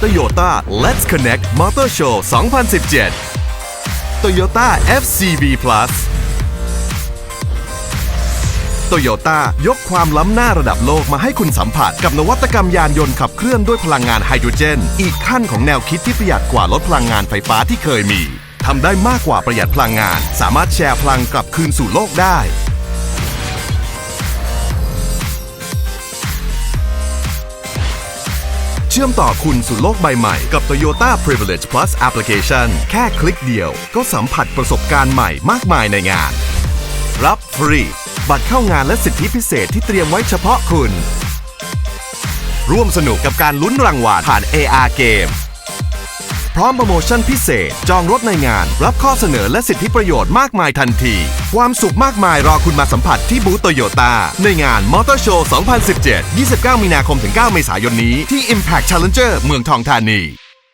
Toyota Let's Connect Motor Show 2017 Toyota FCV Plus โตโยต้ายกความล้ำหน้าระดับโลกมาให้คุณสัมผัสกับนวัตกรรมยานยนต์ขับเคลื่อนด้วยพลังงานไฮโดรเจน อีกขั้นของแนวคิดที่ประหยัดกว่าลดพลังงานไฟฟ้าที่เคยมีทำได้มากกว่าประหยัดพลังงาน สามารถแชร์พลังกลับคืนสู่โลกได้ เชื่อมต่อคุณสู่โลกใบใหม่กับ Toyota Privilege Plus Application แค่คลิกเดียว ก็สัมผัสประสบการณ์ใหม่มากมายในงาน รับฟรี บัตรเข้างานและสิทธิพิเศษที่เตรียมไว้เฉพาะคุณ ร่วมสนุกกับการลุ้นรางวัลผ่าน AR Game ร้อมโปรโมชั่นพิเศษ จองรถในงาน รับข้อเสนอและสิทธิประโยชน์มากมายทันที ความสุขมากมายรอคุณมาสัมผัสที่บูธโตโยต้าในงานมอเตอร์โชว์ 2017 29 มีนาคมถึง 9 เมษายนนี้ที่ Impact Challenger เมืองทองธานี